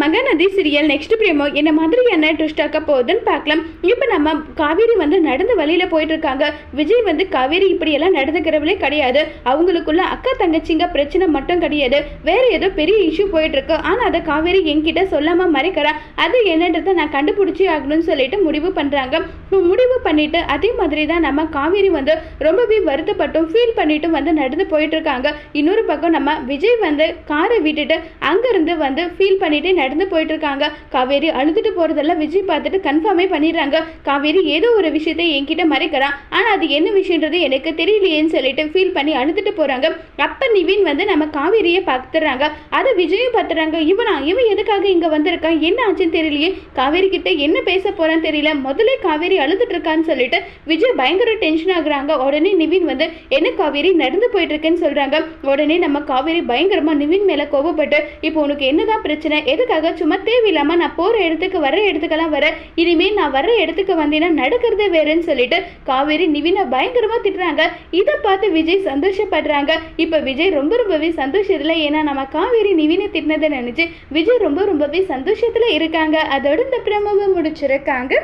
Mahanadi serial next பிரேமோ என்ன மாதிரியான twist ஆக்க போகுதுன்னு பார்க்கலாம். இப்போ நம்ம காவேரி வந்து நடந்த வழியில் போயிட்டு இருக்காங்க. விஜய் வந்து காவேரி இப்படியெல்லாம் நடந்துக்கிறவளே கிடையாது. அவங்களுக்குள்ள அக்கா தங்கச்சிங்க பிரச்சனை மட்டும் கிடையாது. வேற ஏதோ பெரிய இஷ்யூ போயிட்டு இருக்கு. ஆனால் அதை காவேரி என்கிட்ட சொல்லாம மறைக்கிறா. அது என்னன்றதை நான் கண்டுபிடிச்சி ஆகணும்னு சொல்லிட்டு முடிவு பண்ணுறாங்க முடிவு பண்ணிட்டு அதே மாதிரி தான் நம்ம காவேரி வந்து ரொம்பவே வருத்தப்பட்டும் ஃபீல் பண்ணிட்டும் வந்து நடந்து போயிட்டு இருக்காங்க. இன்னொரு பக்கம் நம்ம விஜய் வந்து காரை விட்டுட்டு அங்கேருந்து வந்து ஃபீல் பண்ணிட்டு நடந்து போயிட்டு இருக்காங்க காவேரி அழுதுட்டு போறதெல்லாம் விஜய் பார்த்துட்டு கன்ஃபார்மே பண்ணிடுறாங்க. காவேரி ஏதோ ஒரு விஷயத்தை என்கிட்ட மறைக்கிறான் ஆனால் அது என்ன விஷயன்றது எனக்கு தெரியலையேன்னு சொல்லிட்டு ஃபீல் பண்ணி அழுதுட்டு போறாங்க. அப்ப நிவின் வந்து நம்ம காவேரியை பார்த்துறாங்க அதை விஜயும் பார்த்துறாங்க இவனா இவன் எதுக்காக இங்க வந்திருக்கான்? என்ன ஆச்சுன்னு தெரியலையே. காவேரி கிட்ட என்ன பேச போறான்னு தெரியல. முதல்ல காவேரி அழுதுட்டு இருக்கான்னு சொல்லிட்டு விஜய் பயங்கர டென்ஷன் ஆகுறாங்க. உடனே நிவின் வந்து என்ன காவேரி நடந்து போயிட்டு இருக்கேன்னு சொல்றாங்க. உடனே நம்ம காவேரி பயங்கரமா நிவின் மேல கோபப்பட்டு இப்போ உனக்கு என்னதான் பிரச்சனை? எதுக்காக சும்மா தேவையில்லாம நான் போற இடத்துக்கு வர்ற இடத்துக்கெல்லாம் வர இனிமேல் நான் வர்ற இடத்துக்கு வந்தேன்னா நடக்கிறதே வேறேன்னு சொல்லிட்டு காவேரி நிவினை பயங்கரமா திட்டுறாங்க. இதை பார்த்து விஜய் சந்தோஷப்படுறாங்க. இப்போ விஜய் ரொம்ப ரொம்பவே சந்தோஷத்துல ஏன்னா நம்ம காவேரி நிவினை திட்டினதை நினைச்சு விஜய் ரொம்ப ரொம்பவே சந்தோஷத்துல இருக்காங்க. அதோட இந்த பிரமவை முடிச்சிருக்காங்க.